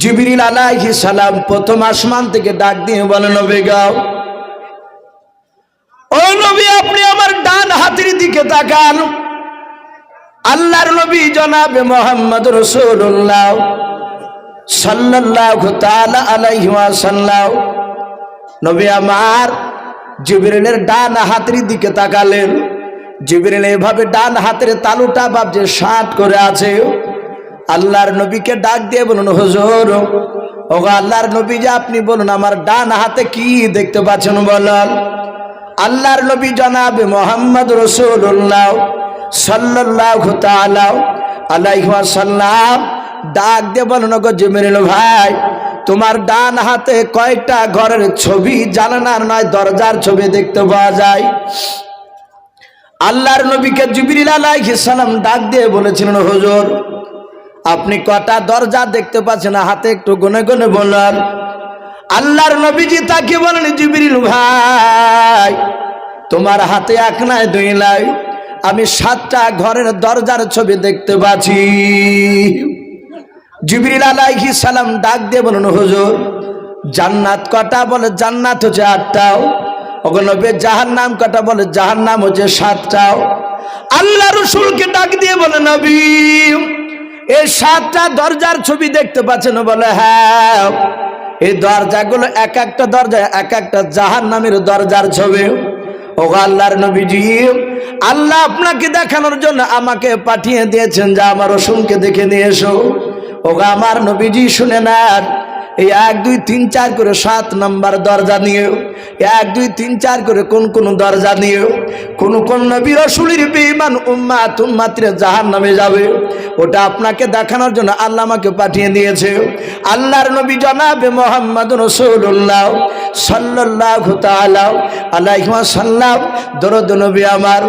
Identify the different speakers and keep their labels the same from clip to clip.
Speaker 1: জিবরিল আলাইহি সালাম প্রথম আসমান থেকে ডাক দিয়ে বলে, নবী গাও ও নবী, আপনি আমার ডান হাতের দিকে তাকান। আল্লাহর নবী জনাবে মোহাম্মদ রসুল্লাহ সাল্লাল্লাহু তাআলা আলাইহি ওয়াসাল্লাম। নবী আমার জিবরিলের ডান হাতের দিকে তাকালেন। জিবরিল এভাবে ডান হাতের তালুটা ভাবছে সাত করে আছে। আল্লাহর নবীকে ডাক দিয়ে বলুন, হুজুর ও আল্লাহর নবী যে আপনি বলুন, আমার ডান হাতে কি দেখতে পাচ্ছেন বলেন? আল্লাহর নবী জনাবে মোহাম্মদ রসুল্লাহ তাআলা আলাইহি ওয়াসাল্লাম ডাক দিয়ে বলুন গো জিবরিল ভাই, তোমার ডান হাতে কয়টা ঘরের ছবি? জানানার নয়, দরজার ছবি দেখতে পাওয়া যায়। আল্লাহর নবীকে জিবরিল আলাইহিস সালাম ডাক দিয়ে বলেছিলেন, হুজুর আপনি কটা দরজা দেখতে পাচ্ছেন? হাতে একটু গনে গনে বলার আল্লাহর নবীজি তাকে বলেন, জিবরিল ভাই, তোমার হাতে এক নাই, দুই নাই। আমি সাতটা ঘরের দরজার ছবি দেখতে পাচ্ছি। জিবরিল আলাইহি সালাম ডাক দিয়ে বলুন, হুজুর, জান্নাত কটা? বলে, জান্নাত হচ্ছে আটটাও। ওগুলো জাহান নাম কটা? বলে জাহান নাম হচ্ছে সাতটাও। আল্লাহ রসুলকে ডাক দিয়ে বলে, নবী এই সাতটা দরজার ছবি দেখতে পাচ্ছেন বলে হ্যাঁ এই দরজাগুলো এক একটা দরজা, এক একটা জাহান নামের দরজার ছবি। ও আল্লাহর নবীজি, আল্লাহ আপনাকে দেখানোর জন্য আমাকে পাঠিয়ে দিয়েছেন, যা আমার রসুনকে দেখে নিয়ে এসো। ও আমার নবীজি শুনে নেন এই এক, দুই, তিন, চার করে সাত নাম্বার দরজা নিয়ে, এক, দুই, তিন, চার করে কোন কোন দরজা নিয়ে, কোন কোন নবী রসুলির বেঈমান উম্মা তুম্মাত্রে জাহান নামে যাবে। ওটা আপনাকে দেখানোর জন্য আল্লাহ আমাকে পাঠিয়ে দিয়েছে। আল্লাহর নবী জনাবে মোহাম্মদ রসুল্লাহ সাল্লাহ তালাহ আলাইহিমা সাল্লাম দরদ নবী আমার,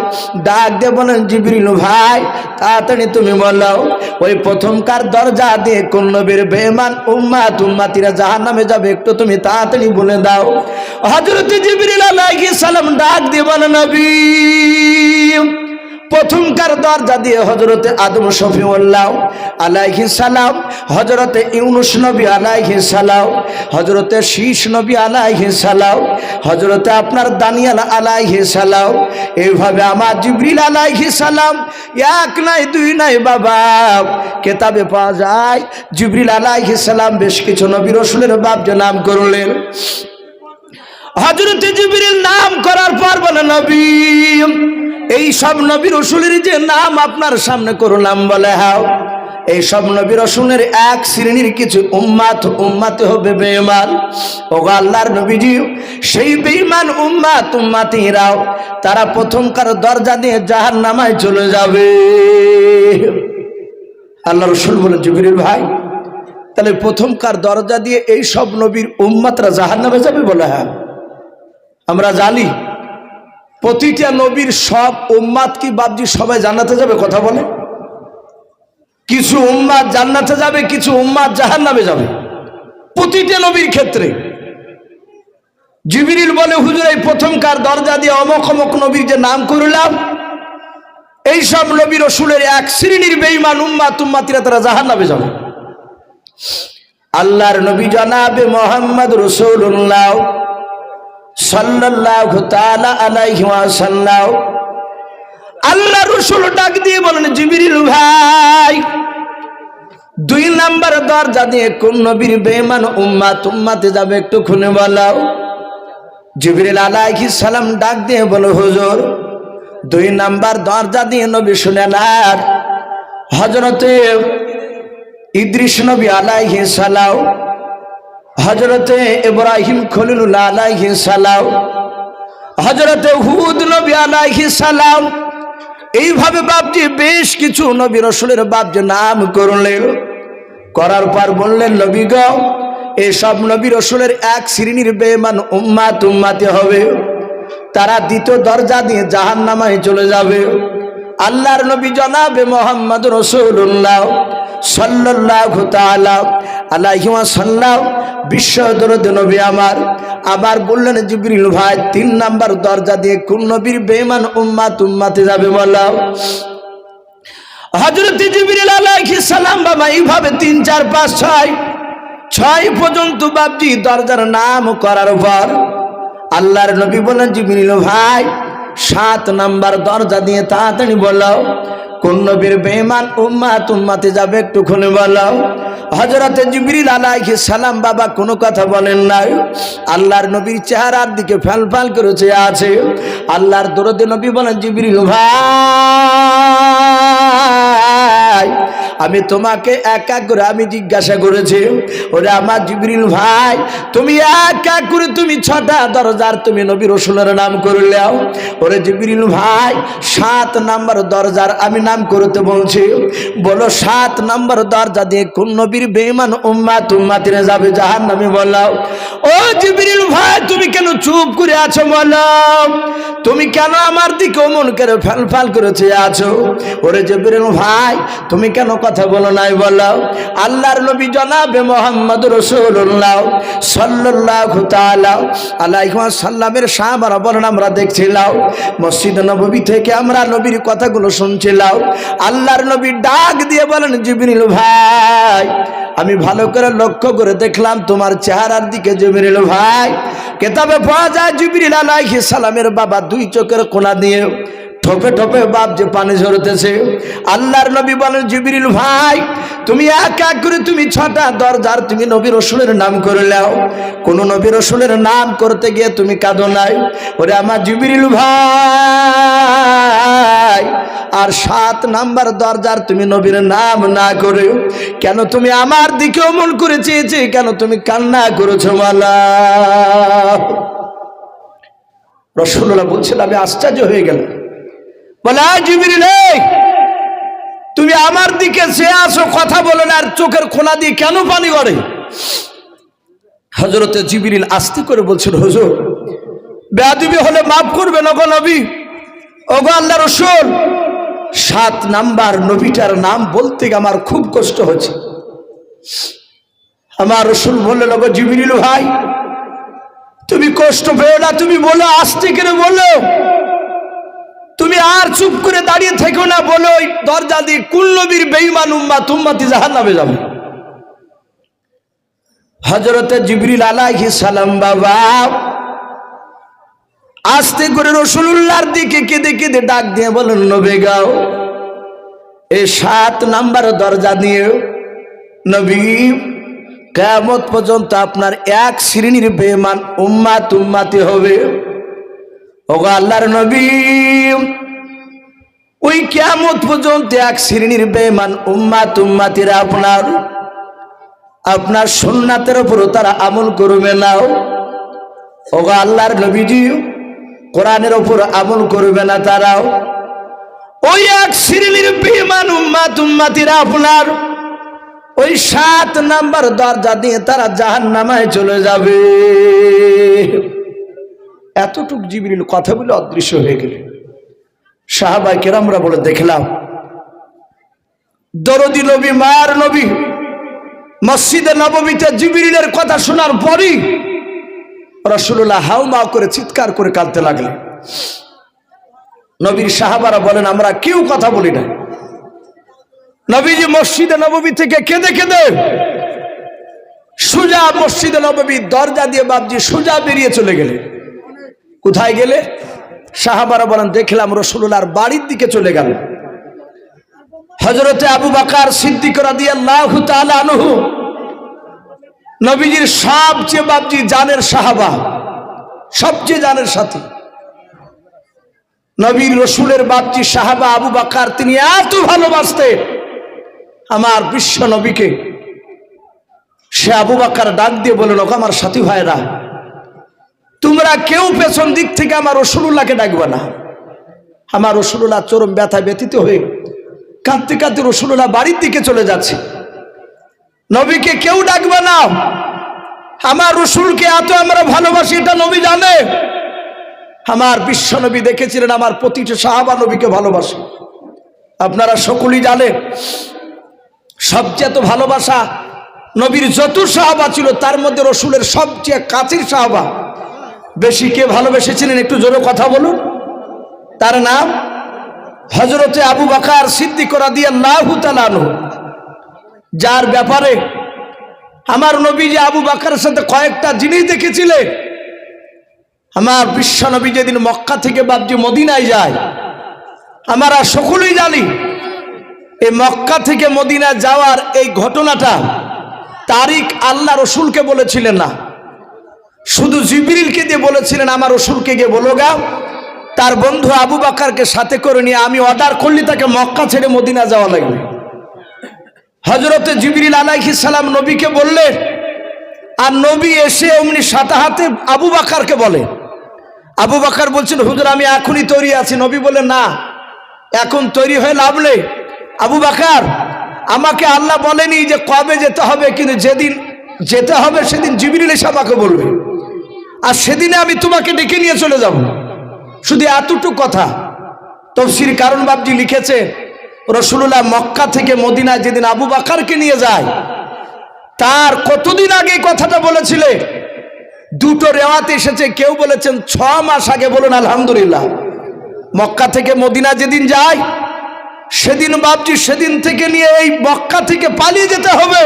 Speaker 1: ডাক দে বলেন, জিবরিল ভাই, তাড়াতাড়ি তুমি বলো, ওই প্রথমকার দরজা দিয়ে কোন নবীর বেমান উম্মা তুম্মাতিরা জাহান নামে যাবে, একটু তুমি তাড়াতাড়ি বলে দাও। হজরত জিবির সালাম ডাক দিয়ে নবী প্রথমকার দরজা দিয়ে হজরতে আদম শফিউল্লাহ আলাইহি সালাম হজরতে ইউনুস নবী আলাইহি সালাম হজরতে শীষ নবী আলাইহি সালাম হজরতে আপনার দানিয়াল আলাইহি সালাম, এইভাবে আমার জিবরিল আলাইহি সালাম, এক নাই, দুই নাই, বাবা, কেতাবে পাওয়া যায়। জিবরিল আলাইহি সালাম বেশ কিছু নবী রসুলের বাপ যে নাম করলেন। হজরতে জিবরিল নাম করার পর বলে, নবী এই সব নবী রসুলের যে নাম আপনার সামনে করলাম বলে হাও এই সব নবী রসুলের এক শ্রেণির কিছু উম্মাত উম্মাতে হবে বেমান ও আল্লাহর নবীজি, সেই বেঈমান উম্মাত উম্মাতিরাও তারা প্রথমকার দরজা দিয়ে জাহান নামায় চলে যাবে। আল্লাহ রসুল বলে জিবরিল ভাই, তাহলে প্রথমকার দরজা দিয়ে এই সব নবীর উম্মাতরা জাহান নামে যাবে বলে হ্যাঁ? আমরা জানি প্রতিটা নবীর সব উম্মাদ কি বাবজি সবাই জান্নাতে যাবে কথা বলে? কিছু উম্মাদ জান্নাতে যাবে, কিছু উম্মাদ জাহান নামে যাবে। প্রতিটা নবীর ক্ষেত্রে। জিবিরিল বলে, হুজুর, এই প্রথমকার দরজা দিয়ে অমক অমক নবীর যে নাম করলাম, এই সব নবীর রসুলের এক শ্রেণির বেইমান উম্মা তুম্মাতিরা তারা জাহান নামে যাবে। আল্লাহর নবী জানাবে মোহাম্মদ রসুল্লাহ সাল্লাল্লাহু তাআলা আলাইহি ওয়াসাল্লাম। আল্লাহ রসুল ডাক দিয়ে বলেন, জিবরিল ভাই, দুই নাম্বার দরজা দিয়ে কোন নবীর বেমান উম্মাত উম্মাতে যাবে একটু খুনে বলাও। জিবরিল আলাইহিস সালাম ডাক দিয়ে বলো, হুজুর, দুই নাম্বার দরজা দিয়ে নবী শুনেন আর হজরতে ইদ্রিস নবী আলাইহিস সালাম হজরতে ইব্রাহিম সালাম হজরতে হুদ নবী আলাইহি সালাম, এইভাবে বাপজি বেশ কিছু নবী রসুলের বাপজি নাম করলেন। করার পর বললেন, নবী এসব নবী রসুলের এক শ্রেণির বেমান উম্মাত উম্মাতে হবে। তারা দ্বিতীয় দরজা দিয়ে জাহান নামায় চলে যাবে। আল্লাহর নবী জনাবে মোহাম্মদ রসুল্লাহ তাআলা আলাইহি ওয়াসাল্লাম বিশ্ব দরদ নবী আমার। আবার বললেন, জিবরিল ভাই, তিন নাম্বার দরজা দিয়ে কোন নবীর বেঈমান উম্মাত উম্মাতে যাবে বলো? হযরত জিবরিল আলাইহিস সালাম বাবা, এইভাবে তিন, চার, পাঁচ, ছয় ছয় পর্যন্ত বাপজি দরজার নাম করার পর আল্লাহর নবী বলেন জিবিরিল ভাই, সাত নাম্বার দরজা দিয়ে তাড়াতাড়ি বলাও কোন নবীর বেমান উম্মা তুম্মাতে যাবে একটু খুনে বলাও। হজরতে জিবরিল আলাইহিস সালাম বাবা কোনো কথা বলেন নাই। আল্লাহর নবীর চেহারার দিকে ফ্যাল ফ্যাল করে চেয়ে আছে। আল্লাহর দরদে নবী বলেন, জিবরিল ভাই! আমি তোমাকে এক করে আমি জিজ্ঞাসা করেছি, ওরে আমার জিবরিল ভাই, তুমি এক করে তুমি ছটা দরজার তুমি নবী রসুলের নাম করলেও ওরে জিবরিল ভাই, সাত নাম্বার দরজার আমি নাম করতে বলছি, বলো সাত নাম্বার দরজা দিয়ে কোন নবীর বেমান উম্মা তুম্মা তিনে যাবে জাহান নামে বললাও ও জিবরিল ভাই, তুমি কেন চুপ করে আছো বলো? তুমি কেন আমার দিকে অমন করে ফ্যাল ফ্যাল করেছে আছো? ওরে জিবরিল ভাই, তুমি কেন কথা বলো নাই বলো আল্লাহর নবী জনাবে মোহাম্মদ রসুল্লাহ সাল্লাল্লাহু তাআলা আলাইহি সাল্লামের সাহাবারা বলেন আমরা দেখছিলাম। মসজিদ নববী থেকে আমরা নবীর কথাগুলো শুনছিলাম। আল্লাহর নবী ডাক দিয়ে বলেন, জিবরিল ভাই, আমি ভালো করে লক্ষ্য করে দেখলাম তোমার চেহারার দিকে জিবরিল ভাই। কেতাবে পাওয়া যায় জিবরিল আলাইহিস সালামের বাবা দুই চোখের কোনা দিয়ে। ঠোপে ঠোপে বাপ যে পানি ঝরতেছে। আল্লাহর নবী বলেন, জিবরিল ভাই, তুমি এক এক করে তুমি ছটা দরজার তুমি নবী রসুলের নাম করে নাও। কোন নবী রসুলের নাম করতে গিয়ে তুমি কাঁদো নাই। ওরে আমার জিবরিল ভাই, আর সাত নাম্বার দরজার তুমি নবীর নাম না করে, কেন তুমি আমার দিকে অমন করে চেয়েছি? কেন তুমি কান্না করেছ মালা? রসুল্লাহ বলছিল আমি আশ্চর্য হয়ে গেলাম। বলে, "আয় জিবরিল তুমি আমার দিকে সে আসো, কথা বলো না, আর চোখের খোলা দিয়ে কেন পানি করে হজরতে জিবিরিল আস্তে করে বলছিল, হুজুর, বেয়াদিবি হলে মাফ করবে নগো নবী। ওগো আল্লাহ রসুল, সাত নাম্বার নবীটার নাম বলতে আমার খুব কষ্ট হচ্ছে। আমার রসুল বললেন, ওগো জিবিরিল ভাই, তুমি কষ্ট পেও না, তুমি বলো, আস্তে করে বলো। তুমি আর চুপ করে দাঁড়িয়ে থেকো না, বলো ওই দরজা দিয়ে কুল্লবীর বেইমান উম্মা তুম্মাতি জাহান নামে যাবে। হজরতে জিবরিল আলাইহি সালাম, বাবা, আস্তে করে রসুল্লাহর দিকে কেঁদে কেঁদে ডাক দিয়ে বলেন নবে গাও এই সাত নাম্বার দরজা দিয়ে নবী কেমত পর্যন্ত আপনার এক শ্রেণির বেমান উম্মা তুম্মাতি হবে। ওগো আল্লাহর নবী, ওই কেমত পর্যন্ত এক শ্রেণির বেমান উম্মা তুম্মাতিরা আপনার আপনার সুন্নাতের উপরও তারা আমল করবে নাও ওগো আল্লাহর নবীজি কোরআনের ওপর আমল করবে না তারাও। ওই এক শ্রেণির বেমান উম্মা তুম্মাতিরা আপনার, ওই সাত নাম্বার দরজা দিয়ে তারা জাহান নামায় চলে যাবে। এতটুক জিবিরিল কথা বলে অদৃশ্য হয়ে গেল। সাহাবাই কেরামরা বলে, দেখলাম। দরদি নবী মার নবী মসজিদে নবমীতে জিবিরিলের কথা শোনার পরই রসুল্লাহ হাউ মাউ করে চিৎকার করে কাঁদতে লাগলেন। নবীর সাহাবারা বলেন, আমরা কেউ কথা বলি না। নবীজি মসজিদে নবমী থেকে কেঁদে কেঁদে সুজা মসজিদে নবমী দরজা দিয়ে বাবজি সুজা বেরিয়ে চলে গেলে কোথায় গেলে? সাহাবারা বলেন, দেখলাম রসুল্লাহর বাড়ির দিকে চলে গেল। হজরতে আবু বাকার সিদ্দিকরা দিয়ে আল্লাহ আনহু, নবীজির সবচেয়ে বাবজি জানের সাহাবা, সবচেয়ে জানের সাথী। নবীর রসুলের বাপজি সাহাবা আবু বাকার, তিনি এত ভালোবাসতে আমার বিশ্ব নবীকে। সে আবু বাকার ডাক দিয়ে বলল আমার সাথী ভাইরা তোমরা কেউ পেছন দিক থেকে আমার রসুল্লাহকে ডাকবে না। আমার রসুল্লাহ চরম ব্যথা ব্যতীত হয়ে কাঁদতে কাঁদতে রসুল্লাহ বাড়ির দিকে চলে যাচ্ছে। নবীকে কেউ ডাকবে না। আমার রসুলকে এত আমরা ভালোবাসি, এটা নবী জানে। আমার বিশ্ব নবী দেখেছিলেন, আমার প্রতিটা সাহাবা নবীকে ভালোবাসে। আপনারা সকলেই জানেন সবচেয়ে তো ভালোবাসা নবীর যত সাহাবা ছিল, তার মধ্যে রসুলের সবচেয়ে কাছের সাহাবা বেশি কে ভালোবেসেছিলেন? একটু জোরে কথা বলুন। তার নাম হজরতে আবু বাকার সিদ্দিক করা দিয়ে লাহু তালানু যার ব্যাপারে আমার নবী যে আবু বাকারের সাথে কয়েকটা জিনিস দেখেছিলে। আমার বিশ্ব নবী যেদিন মক্কা থেকে বাবজি মদিনায় যায়, আমরা সকলেই জানি, এই মক্কা থেকে মদিনা যাওয়ার এই ঘটনাটা তারিখ আল্লাহ রসুলকে বলেছিলেন না। শুধু জিবরিলকে দিয়ে বলেছিলেন, আমার রসুলকে গিয়ে বলো গা। তার বন্ধু আবু বাকারকে সাথে করে নিয়ে আমি অর্ডার করলি, তাকে মক্কা ছেড়ে মদিনা যাওয়া লাগবে। হজরতে জিবরিল আলাইহিস সালাম নবীকে বললেন, আর নবী এসে অমনি সাথে হাতে আবু বাকারকে বলে। আবু বাকার বলছেন, হুজুর, আমি এখনই তৈরি আছি। নবী বলে না, এখন তৈরি হয়ে লাভ নেই। আবু বাকার, আমাকে আল্লাহ বলেনি যে কবে যেতে হবে, কিন্তু যেদিন যেতে হবে, সেদিন জিবরিল এসে আমাকে বলবে। আর সেদিনে আমি তোমাকে ডেকে নিয়ে চলে যাব। শুধু এতটুকু কথা। তফসির কারণ বাবজি লিখেছে রসুল্লাহ মক্কা থেকে মদিনায় যেদিন আবু বাকারকে নিয়ে যায়, তার কতদিন আগে কথাটা বলেছিলে? দুটো রেওয়াতে এসেছে, কেউ বলেছেন ছ মাস আগে বলুন আলহামদুলিল্লাহ। মক্কা থেকে মদিনা যেদিন যায়, সেদিন বাবজি সেদিন থেকে নিয়ে এই মক্কা থেকে পালিয়ে যেতে হবে।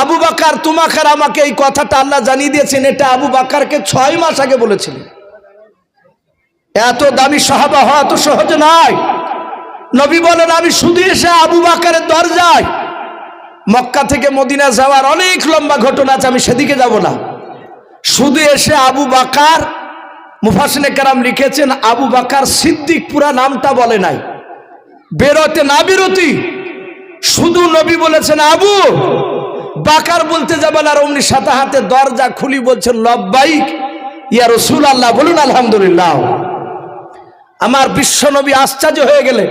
Speaker 1: আবু বাকার তোমাকার আমাকে এই কথাটা আল্লাহ জানিয়ে দিয়েছেন, এটা আবু বাকারকে ছয় মাস আগে বলেছিলেন। এত দামি সাহাবা হওয়া তো সহজ নয়। নবী বলেন, আমি শুধু এসে আবু বাকারের দরজায় মক্কা থেকে মদিনা যাওয়ার অনেক লম্বা ঘটনা আছে, আমি সেদিকে যাব না। শুধু এসে আবু বাকার মুফাসিনে কারাম লিখেছেন, আবু বাকার সিদ্দিক পুরা নামটা বলে নাই। বেরোতে না বেরোতি শুধু নবী বলেছেন, আবু বাকার বলতে যাবেন, আর অমনি সাথে হাতে দরজা খুলি বলছেন লব্বাইক ইয়া রসুল আল্লাহ বলুন আলহামদুলিল্লাহ। আমার বিশ্ব নবী আশ্চর্য হয়ে গেলে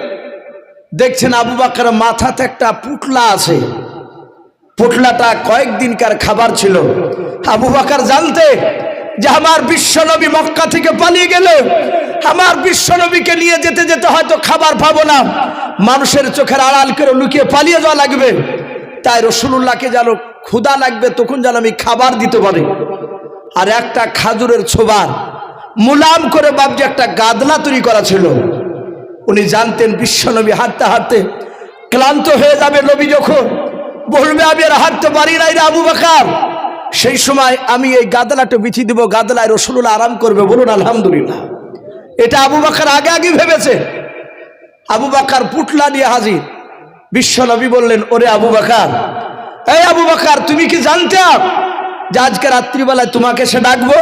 Speaker 1: দেখছেন আবু বাকার মাথাতে একটা পুটলা আছে। পুটলাটা কয়েকদিনকার খাবার ছিল। আবু বাকার জানতে যে আমার বিশ্বনবী মক্কা থেকে পালিয়ে গেলে আমার বিশ্বনবীকে নিয়ে যেতে যেতে হয়তো খাবার পাবো না। মানুষের চোখের আড়াল করে লুকিয়ে পালিয়ে যাওয়া লাগবে। তাই রসুল্লাহকে যেন ক্ষুদা লাগবে তখন যেন আমি খাবার দিতে পারি। আর একটা খাজুরের ছোবার, মুলাম করে বাবজি একটা গাদলা তৈরি করা ছিল। উনি জানতেন বিশ্বনবী হাঁটতে হাঁটতে ক্লান্ত হয়ে যাবে নবী যখন। বলবে, আমি আর হাঁটতে পারি নাই রে আবু বাকার। সেই সময় আমি এই গাদলাটা বিছিয়ে দিব, গাদলায় রসুল্লাহ আরাম করবে। বলুন, আলহামদুলিল্লাহ। এটা আবু বাকার আগে আগে ভেবেছে। আবু বাকার পুটলা নিয়ে হাজির। বিশ্ব নবী বললেন, ওরে আবু বাকার, এই আবু বাকার, তুমি কি জানতে যে আজকে রাত্রিবেলায় তোমাকে সে ডাকবো?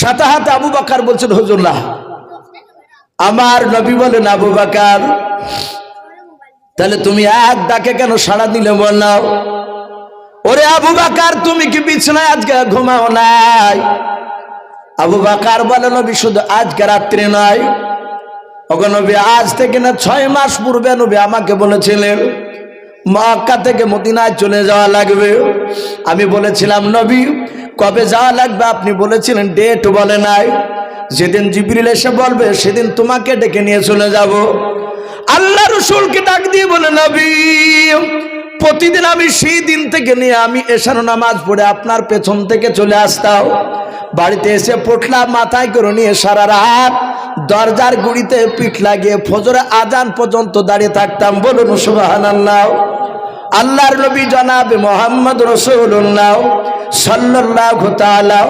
Speaker 1: সাথে হাতে আবু বাকার বলছেন হজুল্লাহ আমার নবী বলেন, আবু বাকার, তাহলে তুমি এক ডাকে কেন সাড়া দিলে বললাম ওরে আবু বাকার, তুমি কি বিছনায় আজকে ঘুমাও নাই? আবু বাকার বলেন শুধু আজকে রাত্রে নয় নবী, আজ থেকে না ছয় মাস পূর্বে নবী আমাকে বলেছিলেন, মক্কা থেকে মদিনায় চলে যাওয়া লাগবে। আমি বলেছিলাম, নবী, কবে যাওয়া লাগবে? আপনি বলেছিলেন ডেট বলে নাই। যেদিন জিবরিল এসে বলবে, সেদিন তোমাকে ডেকে নিয়ে চলে যাব। আল্লাহ রসুলকে ডাক দিয়ে বলে, নবী প্রতিদিন আমি সেই দিন থেকে নিয়ে আমি এশানো নামাজ পড়ে আপনার পেছন থেকে চলে আসতাম। বাড়িতে এসে পটলা মাথায় করে নিয়ে সারা রাত দরজার গুড়িতে পিঠ লাগিয়ে ফজরে আজান পর্যন্ত দাঁড়িয়ে থাকতাম। বলুন আল্লাহ আল্লাহর নবী জনাব মোহাম্মদ রসুল্লাহ সাল্লাহ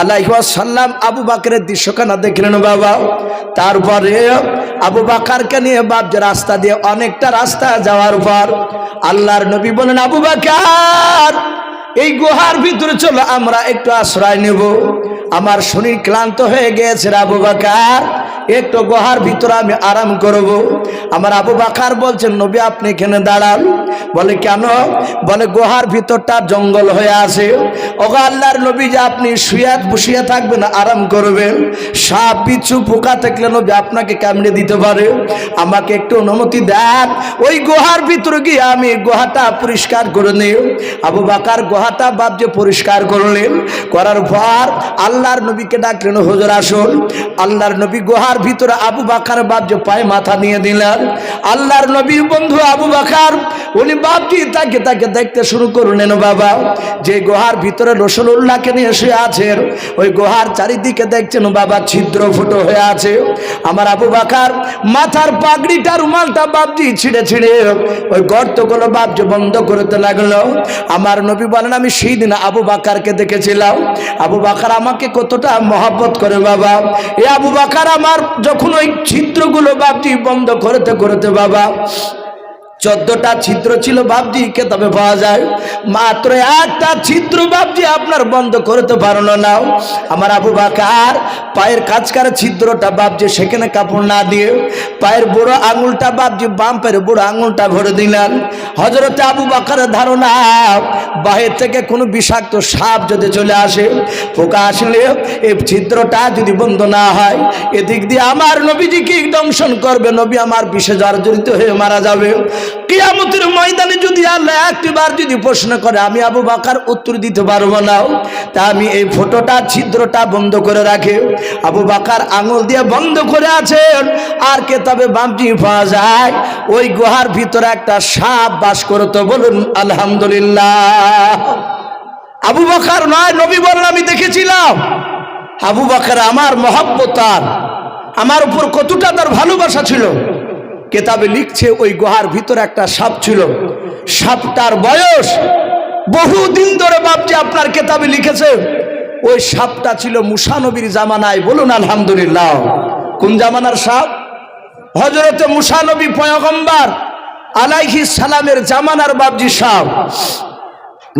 Speaker 1: আলাইসাল্লাম আবু বাকরের দৃশ্যখানা দেখলেন, বাবা। তারপরে আবু বাকারকে নিয়ে বাপ যে রাস্তা দিয়ে অনেকটা রাস্তা যাওয়ার পর আল্লাহর নবী বলেন আবু বাকার, এই গুহার ভিতরে চলো, আমরা একটু আশ্রয় নেব। আমার শরীর ক্লান্ত হয়ে গেছে আবু বাকার, একটু গুহার ভিতরে আমি আরাম করব। আমার আবু বাকার বলছেন, নবী, আপনি এখানে দাঁড়ান। বলে, কেন? বলে, গুহার ভিতরটা জঙ্গল হয়ে আছে। ওগো আল্লাহর নবী যে আপনি শুয়ে, বসিয়ে থাকবেন, আরাম করবেন। সাপ পিছু পোকা থাকলে নবী আপনাকে কামড়ে দিতে পারে। আমাকে একটু অনুমতি দেন। ওই গুহার ভিতরে গিয়ে আমি গুহাটা পরিষ্কার করে নিই। আবু বাকার গুহাটা বাবজে পরিষ্কার করলেন। করার পর আল্লাহর নবীকে ডাকলেন, হুজুর, আসুন। আল্লাহর নবী গুহার ভিতরে আবু বাকার বাবজে পায়ে মাথা নিয়ে দিলেন। আল্লাহর নবীর বন্ধু আবু বাকার, উনি বাপজি তাকে তাকে দেখতে শুরু করলেন বাবা? যে গুহার ভিতরে রসুল্লাহকে নিয়ে শুয়ে আছেন ওই গুহার চারিদিকে দেখছেন বাবা ছিদ্র ফুটো হয়ে আছে। আমার আবু বাকার মাথার পাগড়িটা রুমালটা বাপজি ছিঁড়ে ছিঁড়ে ওই গর্তগুলো বাপজি বন্ধ করতে লাগল। আমার নবী বলেন, আমি সেই দিন আবু বাকারকে দেখেছিলাম। আবু বাকার আমাকে কতটা মহাব্বত করে বাবা। এ আবু বাকার আমার যখন ওই ছিদ্রগুলো বাপজি বন্ধ করতে করতে বাবা চোদ্দটা ছিদ্র ছিল বাবজি কেতাবে পাওয়া যায়। মাত্র একটা ছিদ্র বাবজি আপনার বন্ধ করতে পারল না আমার আবু বাকার পায়ের কাজকার ছিদ্রটা বাবজি সেখানে কাপড় না দিয়ে পায়ের বুড়ো আঙুলটা বাবজি বাম পায়ের বুড়ো আঙুলটা ভরে দিলেন। হজরতে আবু বাকারের ধারণা, বাহির থেকে কোনো বিষাক্ত সাপ যদি চলে আসে, পোকা আসলে এই ছিদ্রটা যদি বন্ধ না হয়, এদিক দিয়ে আমার নবীজিকে দংশন করবে। নবী আমার বিশেষ জর্জরিত হয়ে মারা যাবে। কিয়ামতের ময়দানে যদি আল্লাহ একটিবার যদি প্রশ্ন করে, আমি আবু বাকার উত্তর দিতে পারব না। তা আমি এই ফটোটা, ছিদ্রটা বন্ধ করে রাখে। আবু বাকার আঙুল দিয়ে বন্ধ করে আছেন। আর কেতাবে বামটি পাওয়া যায়? ওই গুহার ভিতরে একটা সাপ বাস করতো। বলুন, আলহামদুলিল্লাহ। আবু বাকার নয়, নবী বলেন, আমি দেখেছিলাম। আবু বাকার আমার মহাব্বতার আমার উপর কতটা তার ভালোবাসা ছিল। কেতাবে লিখছে, ওই গুহার ভিতরে একটা সাপ ছিল। সাপটার বয়স বহুদিন ধরে বাপজি আপনার কেতাবে লিখেছে। ওই সাপটা ছিল মুসানবীর জামানায়। বলুন, আলহামদুলিল্লাহ। কোন জামানার সাপ? হজরতে মুসানবী পয়গম্বার আলাইহি সালামের জামানার বাবজি সাপ।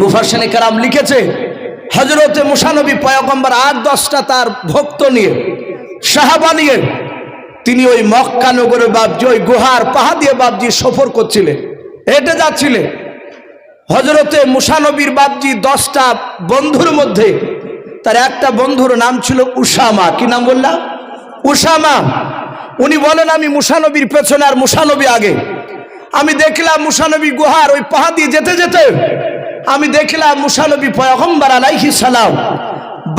Speaker 1: মুফাসেনে কারাম লিখেছে হজরতে মুসানবী পয়গম্বর আট দশটা তার ভক্ত নিয়ে, সাহাবা নিয়ে তিনি ওই মক্কা নগরে বাবজি ওই গুহার পাহা দিয়ে বাবজি সফর করছিলেন। হেঁটে যাচ্ছিলেন। হজরতে মুসানবীর বাবজি দশটা বন্ধুর মধ্যে, তার একটা বন্ধুর নাম ছিল উসামা কি নাম বললাম? উসামা উনি বলেন, আমি মুসানবীর পেছনে আর মুসানবী আগে। আমি দেখলাম মুসানবী গুহার ওই পাহা দিয়ে যেতে যেতে, আমি দেখলাম মুসানবী পয়গম্বর আলাইহি সালাম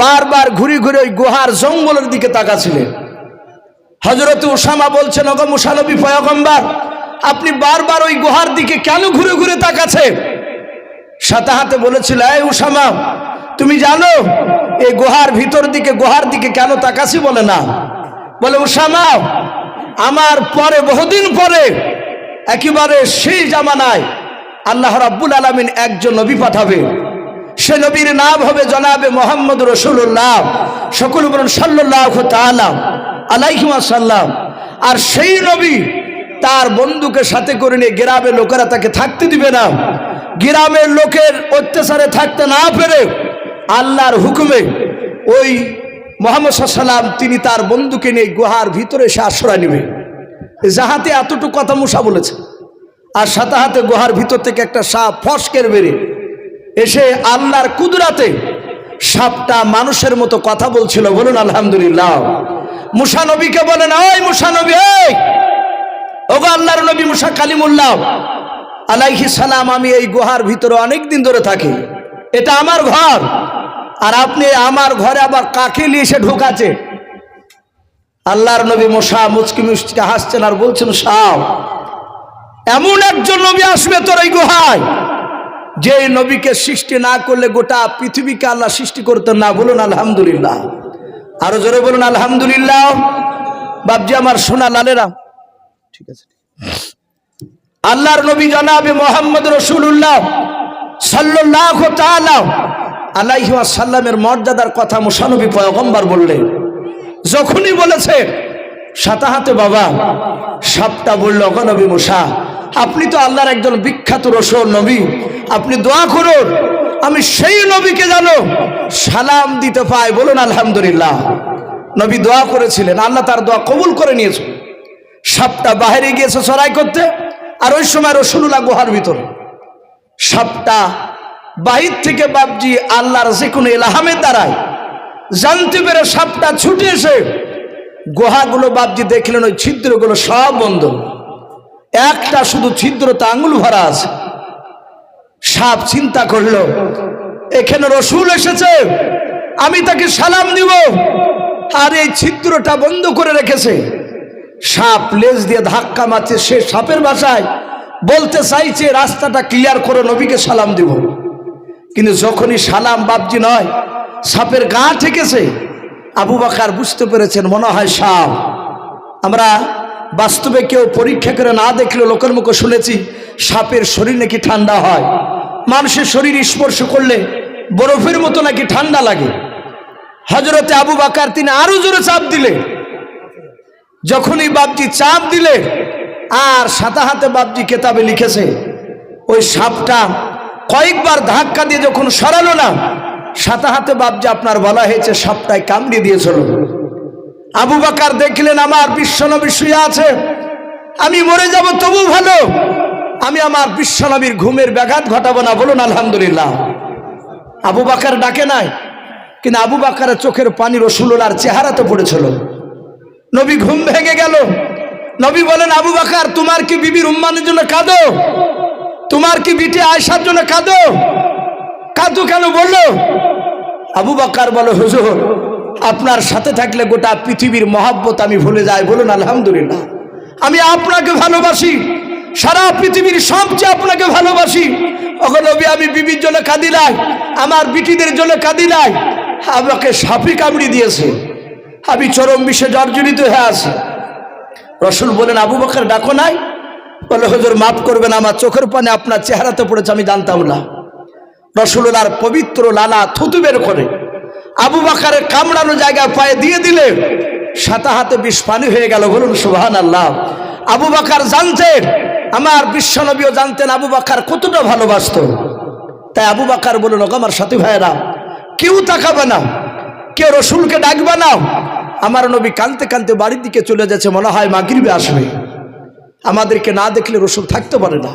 Speaker 1: বারবার ঘুরে ঘুরে ওই গুহার জঙ্গলের দিকে তাকাছিলেন। হজরত ওসামা বলছেন, ওগো মুসানবী পয়গম্বর, আপনি বারবার ওই গুহার দিকে কেন ঘুরে ঘুরে তাকাছে সাথে হাতে বলেছিল এই উসামা তুমি জানো এই গুহার ভিতর দিকে, গুহার দিকে কেন তাকাছি বলে না? বলে উসামা আমার পরে, বহুদিন পরে, একেবারে সেই জামানায় আল্লাহ রাব্বুল আলমিন একজন নবী পাঠাবে। সে নবীর নাম হবে জনাবে মোহাম্মদ রসুল্লাহ সকল বলুন সাল্লাহ তালাম আলাইকুমাসাল্লাম আর সেই নবী তার বন্ধুকে সাথে করে নিয়ে গ্রামের লোকেরা তাকে থাকতে দিবে না। গ্রামের লোকের অত্যাচারে থাকতে না পেরে আল্লাহর হুকুমে ওই মোহাম্মদ সাল্লাম তিনি তার বন্ধুকে নিয়ে গুহার ভিতরে সে আশ্রয় নেবে। যাহাতে এতটুকু কথা মুসা বলেছে। আর সাথে হাতে গুহার ভিতর থেকে একটা সাপ ফসকের বেড়ে এসে আল্লাহর কুদরাতে সাপটা মানুষের মতো কথা বলছিল। বলুন, আলহামদুলিল্লাহ। মুসানবীকে বলেন ওই মুসানবী ওগো আল্লাহর নবী মুসা কালিমুল্লাহ আলাইহি সালাম, আমি এই গুহার ভিতরে অনেক দিন ধরে থাকি। এটা আমার ঘর। আর আপনি আমার ঘরে আবার কাকে নিয়ে এসে ঢোকাছে আল্লাহর নবী মশা মুচকি মুচকি হাসছেন আর বলছেন সাপ এমন একজন নবী আসবে তোর এই গুহায় যে নবীকে সৃষ্টি না করলে গোটা পৃথিবীকে আল্লাহ সৃষ্টি করতেন না। বলুন, আলহামদুলিল্লাহ। আরও জোরে বলুন, আলহামদুলিল্লাহ। বাবজি আমার সোনা লালেরা। ঠিক আছে আল্লাহর নবী জানাবে মোহাম্মদ রসুল্লাহ সাল্লাহ আলাইহি সাল্লামের মর্যাদার কথা মুসানবী পয়গম্বর বললেন যখনই বলেছে সাতাহাতে বাবা, সাপটা বলল নবী মুসা, আপনি তো আল্লাহর একজন বিখ্যাত রসুল নবী, আপনি দোয়া করুন আমি সেই নবীকে জানো সালাম দিতে পাই। বলুন, আলহামদুলিল্লাহ। নবী দোয়া করেছিলেন, আল্লাহ তার দোয়া কবুল করে নিয়েছে। সাপটা বাহিরে গিয়েছে চড়াই করতে, আর ওই সময় রসুল্লাহ গুহার ভিতরে। সাপটা বাহির থেকে বাবজি আল্লাহর যে কোনো এলাহামের দ্বারায় জানতে পেরে সাপটা ছুটে এসে গুহাগুলো বাবজি দেখলেন, ওই ছিদ্রগুলো সব বন্ধ। একটা শুধু ছিদ্রতে আঙুল ভরা আছে। সাপ চিন্তা করল। এখানে রসুল এসেছে, আমি তাকে সালাম দিব। আর এই ছিদ্রটা বন্ধ করে রেখেছে। সাপ লেজ দিয়ে ধাক্কা মারছে, সে সাপের বাসায়। বলতে চাইছে, রাস্তাটা ক্লিয়ার করে, নবীকে সালাম দিব। কিন্তু যখনই সালাম বাবজি নয়, সাপের গা ঠেকেছে। আবু বাকার বুঝতে পেরেছেন, মনে হয় সাপ। আমরা বাস্তবে কেউ পরীক্ষা করে না দেখলেও লোকের মুখে শুনেছি, সাপের শরীর নাকি ঠান্ডা হয়। মানুষের শরীর স্পর্শ করলে বরফের মতো নাকি ঠান্ডা লাগে। হজরতে আবু বাকার তিনি আরও জোরে চাপ দিলে। যখনই বাপজি চাপ দিলে, আর সাদা হাতে বাপজি কেতাবে লিখেছে, ওই সাপটা কয়েকবার ধাক্কা দিয়ে যখন সরালো না, সাদা হাতে বাপজি আপনার বলা হয়েছে, সাপটায় কামড়ে দিয়েছিল আবু বাকার দেখলেন, আমার বিশ্বনবী শুয়ে আছে, আমি মরে যাব তবু ভালো। আমি আমার বিশ্বনবীর ঘুমের ব্যাঘাত ঘটাবো না, বলুন আলহামদুলিল্লাহ। আবু বাকার ডাকে নাই, কিন্তু আবু বাকারের চোখের পানি রসুলোলার চেহারা তো পড়েছিল। নবী ঘুম ভেঙে গেল। নবী বলেন, আবু বাকার, তোমার কি বিবির উম্মানের জন্য কাঁদো? তোমার কি বিটি আয়সার জন্য কাঁদো? কাঁদো কেন? বলল, আবু বাকার বলো, হুজুর, আপনার সাথে থাকলে গোটা পৃথিবীর মহাব্বত আমি ভুলে যাই, বলুন আলহামদুলিল্লাহ। আমি আপনাকে ভালোবাসি সারা পৃথিবীর সবচেয়ে আপনাকে ভালোবাসি। নবী, আমি বিবির জন্য কাঁদিলাই আমার বিটিদের জন্য কাঁদিলাই আমাকে সাপে কামড়ি দিয়েছে। আমি চরম বিষে জর্জরিত হয়ে আছি। রসুল বলেন, আবু বকর, ডাকো নাই? বলে, হুজুর, মাফ করবেন, আমার চোখের পানে আপনার চেহারাতে পড়েছে, আমি জানতাম না। রসুলার পবিত্র লালা থুতু বের করে, আবু বাকারের কামড়ানো জায়গা পায়ে দিয়ে দিলে সাতা হাতে বিষ পানি হয়ে গেল। বলুন সুহান আল্লাহ আবু বাকার জানতেন আমার বিশ্বনবীও জানতেন আবু বাকার কতটা ভালোবাসত। তাই আবু বাকার বলুন আমার সাথী ভাইয়েরা, কেউ তাকাবে না, কেউ রসুলকে ডাকবে না। আমার নবী কানতে কানতে বাড়ির দিকে চলে যাচ্ছে, মনে হয় মাগিরবে আসবে। আমাদেরকে না দেখলে রসুল থাকতে পারে না।